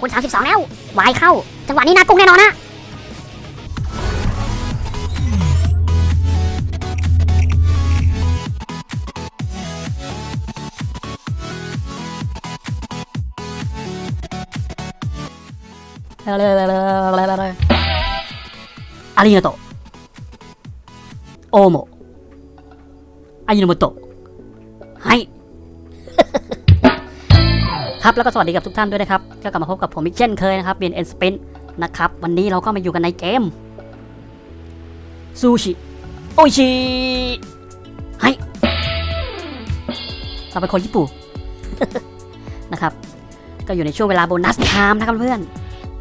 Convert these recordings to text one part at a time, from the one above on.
คุณ32แล้ววายเข้า จังหวะนี้นากุ้งแน่นอนนะอาริโนโตโอโมอายิโนโมโตะไฮ ครับแล้วก็สวัสดีกับทุกท่านด้วยนะครับ ก็กลับมาพบกับผมอีกเช่นเคยนะครับเบียนเอ็นสปินนะครับ วันนี้เราก็มาอยู่กันในเกมซูชิโอชิไฮเราเป็นคนญี่ปุ่นนะครับ ก็อยู่ในช่วงเวลาโบนัสไทม์นะครับเพื่อน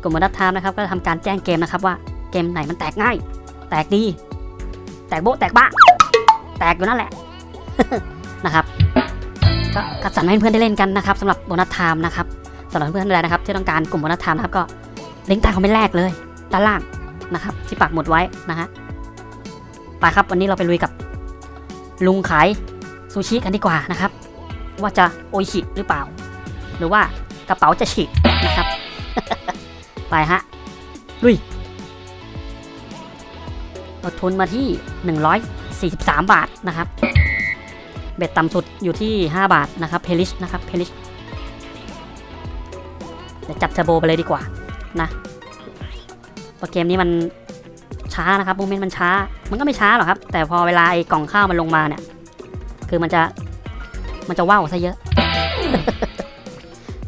กลุ่มโบนัสไทม์นะครับก็ทำการแจ้งเกมนะครับว่าเกมไหนมันแตกง่าย แตกดี แตกโบแตกบ้า แตกอยู่นั่นแหละนะครับ ก็กัดสรรให้เพื่อนได้เล่นกันนะครับสำหรับโบนัสไทม์นะครับสำหรับเพื่อนๆอะไรนะครับ ที่ต้องการกลุ่มโบนัสไทม์นะครับก็ลิงก์ใต้คอมเมนต์แรกเลยด้านล่างนะครับที่ปักหมุดไว้นะฮะไปครับวันนี้เราไปลุยกับ ลุงขายซูชิกันดีกว่านะครับ ว่าจะโอชิหรือเปล่า หรือว่ากระเป๋าจะฉีกนะครับ ไปฮะลุยลดทุนมาที่ 143 บาทนะครับ เบ็ดต่ำสุดอยู่ที่ 5 บาทนะครับเพลิชนะครับเพลิชเดี๋ยวจับเทอร์โบไปเลยดีกว่านะเพราะเกมนี้มันช้านะครับมูเมนต์มันช้า มันก็ไม่ช้าหรอกครับ แต่พอเวลาไอ้กล่องข้าวมันลงมาเนี่ย คือมันจะมันจะว่าวซะเยอะ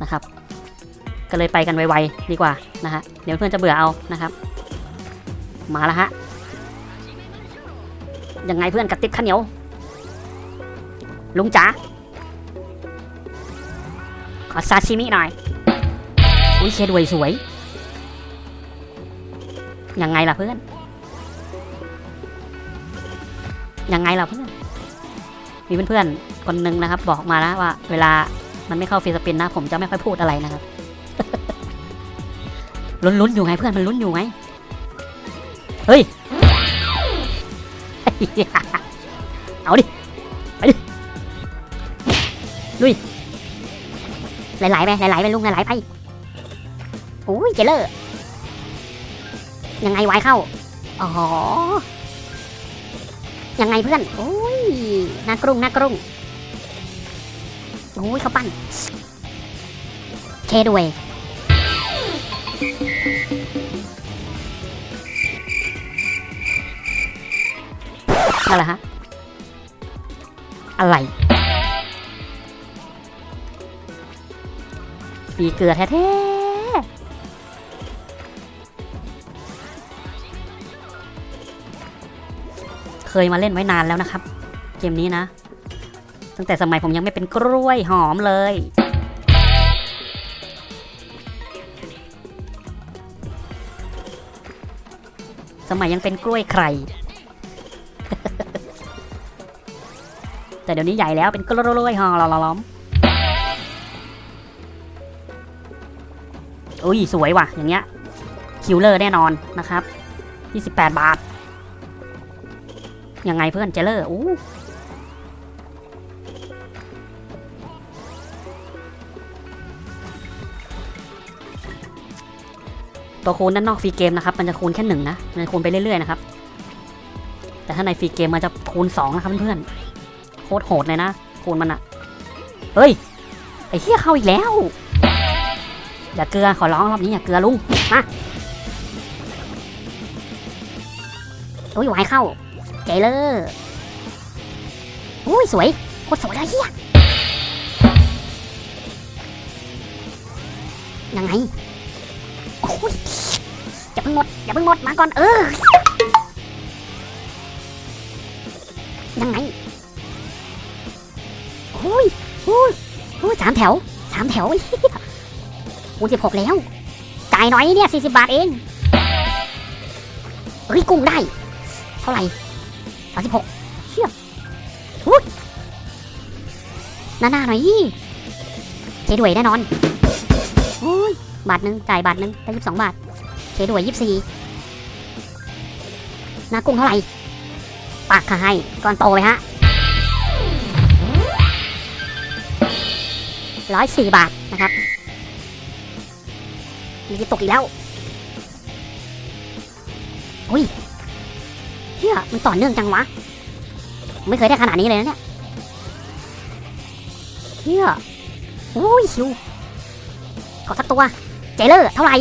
นะครับ ก็เลยไปกันไวๆดีกว่านะฮะเดี๋ยวเพื่อนจะเบื่อเอานะครับ มาแล้วฮะยังไงเพื่อนกระติบข้าวเหนียว ลุงจ๋าขอซาชิมิหน่อย อุ้ยเคด้วยสวย ยังไงล่ะเพื่อน ยังไงล่ะเพื่อน มีเพื่อนๆ คนหนึ่งนะครับ บอกมานะว่า เวลามันไม่เข้าฟีสปินนะ ผมจะไม่ค่อยพูดอะไรนะครับ ลุ้นๆอยู่ไงเพื่อนมันลุ้นอยู่ไง เฮ้ย เอาดิ ไหลๆไปไหลๆไปลุงไหลๆไปโอ้ยเจเลอร์ยังไงวายเข้าอ๋อยังไงเพื่อนโอ้ยน่ากรุงน่ากรุงโอ้ยเขาปั้นเคด้วยนั่นแหละฮะอะไร ฟีเกลือแท้ๆ เคยมาเล่นไว้นานแล้วนะครับ เกมนี้นะ ตั้งแต่สมัยผมยังไม่เป็นกล้วยหอมเลยสมัยยังเป็นกล้วยไข่ แต่เดี๋ยวนี้ใหญ่แล้วเป็นกล้วยหอมล้อม อุ้ยสวยว่ะ อย่างเงี้ย คิวเลอร์แน่นอนนะครับ 28 บาท ยังไงเพื่อนเจเลอร์อู้ตัวคูณด้านนอกฟรีเกมนะครับ มันจะคูณแค่หนึ่งนะ มันจะคูณไปเรื่อยๆนะครับ แต่ถ้าในฟรีเกมมันจะคูณสองนะครับเพื่อนๆโคตรโหดเลยนะ คูณมันอะเฮ้ย ไอ้เหี้ยเข้าอีกแล้ว อย่าเกลือขอร้องรอบนี้อย่าเกลือลุงโอ้ยวายเข้าเจเลอร์โอ้ยสวยโคตรสวยเลยเฮียยังไงโอ้ยอย่าเพิ่งหมดอย่าเพิ่งหมดมาก่อนเออยังไงโอ้ยโอ้ยโอ้ยสามแถวสามแถวเฮีย คูสิบหกแล้ว จ่ายน่อยเนี่ยสี่สิบบาทเองเฮ้ยกุ้งได้ เท่าไหร่สามสิบหกเชี่ยอุ้ยหน้าหน้าหน่อยเจด้วยแน่นอนโอ้ยบาทหนึ่งจ่ายบาทหนึ่งได้ยี่สิบสองบาทเจด้วยยี่สิบสี่หน้ากุ้งเท่าไหร่ปากค่ะให้ก้อนโตเลยฮะร้อยสี่บาทนะครับ มีจะตกอีกแล้วอุ้ยเฮียมันต่อเนื่องจังวะ ไม่เคยได้ขนาดนี้เลยนะเนี่ยเฮียอุ้ยหิวขอสักตัว เจเลอร์เท่าไหร่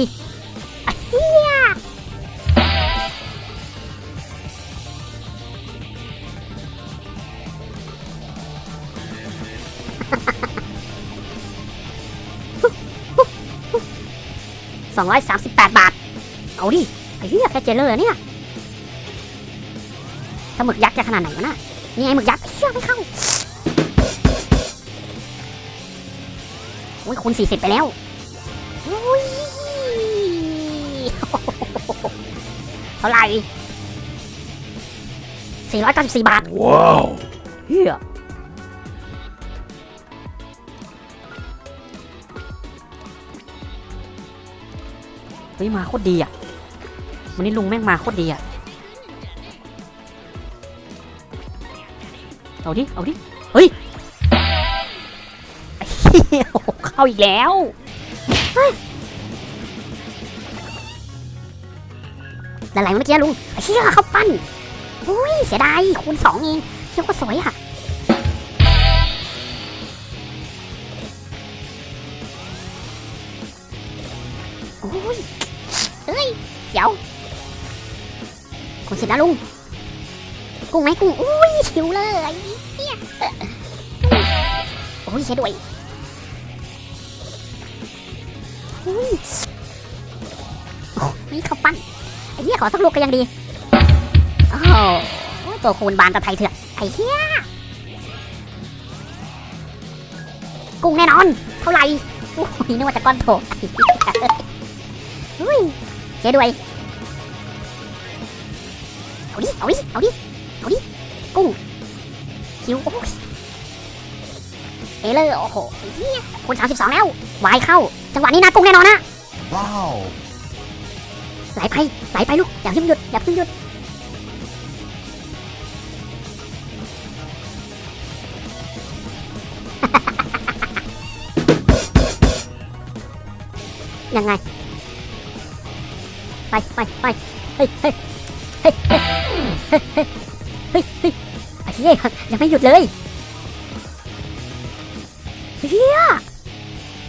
238 บาท เอาดิ ไอ้เหี้ยแค่เจลเลอร์เนี่ยถ้าหมึกยักษ์จะขนาดไหนวะน่ะนี่ไงหมึกยักษ์เฮียอไม่เข้าโอ้ยคูณ40 ไปแล้วโอ้ยเท่าไหร่494 บาท ว้าวเฮีย เฮ้ยมาโคตรดีอะวันนี้ลุงแม่งมาโคตรดีอะเอาดิ เอาดิ เฮ้ยเข้าอีกแล้วหลายๆเมื่อกี้ลุงเชี่ยเข้าปั้นอุ้ยเสียดายคูณสองเองเชี่ยก็สวยอะโอ้ย อ้ยเดี๋ยวคูณสิบนะลุงกุ้งไหมกุ้งอุ้ยชิวเลยเฮียเอ่อโอ้ยเสียด้วยอุ้ยโอ้ยเขาปั้นไอ้เหี้ยขอสักลูกก็ยังดีโอ้โหตัวคูณบานตะไทยเถื่อนไอ้เหี้ยกุ้งแน่นอน เท่าไหร่โอ้ยนึกว่าจะก้อนโถอ้เหี้ย จ๊ด้วยเอาดิ เอาดิ เอาดิ เอาดิกุ้งคิวโอ้ยเอเลอร์ โอ้โหไอ้เหี้ยคูณสามสิบสองแล้ววายเข้า จังหวะนี้นะกุ้งแน่นอนนะ Wow. ไหลไป ไหลไปลูก อย่าเพิ่งหยุด อย่าเพิ่งหยุดยังไง ไปไปไปเฮ้ยเฮ้ยเฮ้ยเฮ้ยเฮ้ยเฮ้ยเฮ้ยเฮ้ยไอ้เหี้ยยังไม่หยุดเลยเฮีย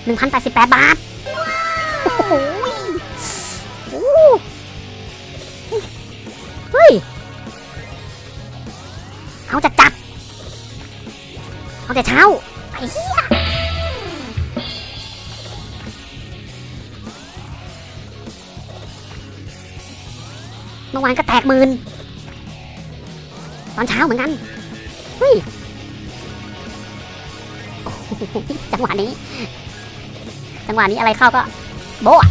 หนึ่งพันแปดสิบแปดบาท โอ้โหโอ้เฮ้ยเอาจะจัด เอาแต่เช้า ไอ้เหี้ย มื่อวานก็แตกหมื่นตอนเช้าเหมือนกัน เฮ้ยจังหวะนี้ จังหวะนี้อะไรเข้าก็ โบะ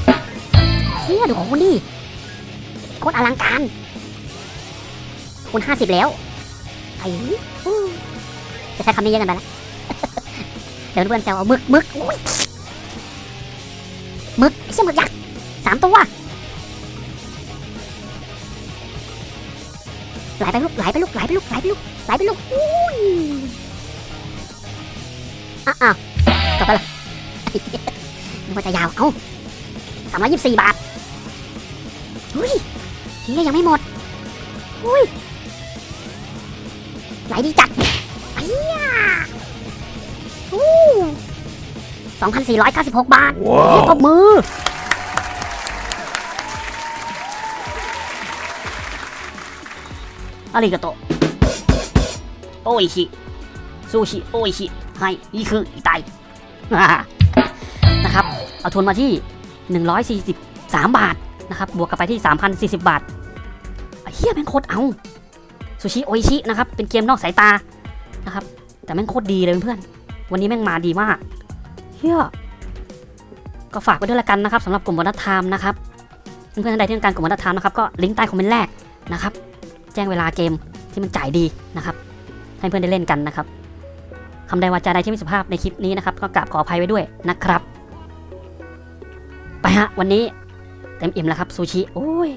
เฮียดูคูณดิโคตรอลังการคูณห้าสิบแล้วไอ้จะใช้คำนี้เยอะกันไปละเดี๋ยวเพื่อนแซวเอามึกมึกมึกไอ้เชี่ยมึกยักษ์สามตัว ไหลไปลูกไหลไปลูกไหลไปลูกไหลไปลูกไหลไปลูกอุ้ยอะอ้าวจบไปละนึกว่าจะยาว เอ้าสามร้อยยี่สิบสี่บาทอุ้ยทีนี้ยังไม่หมดอุ้ยไหลดีจัดไอ้เหี้ยอู้สองพันสี่ร้อยเก้าสิบหกบาทเฮ้ย Wow. ปรบมือ อาริกาโตโอ้ยชิซูชิโอ้ยชิให้นี่คืออีไตนะครับ เอาทุนมาที่ 143 บาทนะครับ บวกกับไปที่ 3,040 บาทเฮียแม่งโคตรเอาซูชิโออิชินะครับ เป็นเกมนอกสายตานะครับ แต่แม่งโคตรดีเลยเพื่อน วันนี้แม่งมาดีมากเฮียก็ฝากไปด้วยละกันนะครับสำหรับกลุ่มวัฒนธรรมนะครับ เพื่อนๆท่านใดที่ต้องการกลุ่มวัฒนธรรมนะครับก็ลิงก์ใต้คอมเมนต์แรกนะครับ แจ้งเวลาเกมที่มันจ่ายดีนะครับให้เพื่อนได้เล่นกันนะครับคำใดวาจาใดที่ไม่สุภาพในคลิปนี้นะครับก็กราบขออภัยไว้ด้วยนะครับ ไปฮะวันนี้เต็มอิ่มแล้วครับซูชิโอ้ย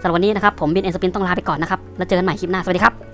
สำหรับวันนี้นะครับผมบินเอ็นสปินต้องลาไปก่อนนะครับแล้วเจอกันใหม่คลิปหน้าสวัสดีครับ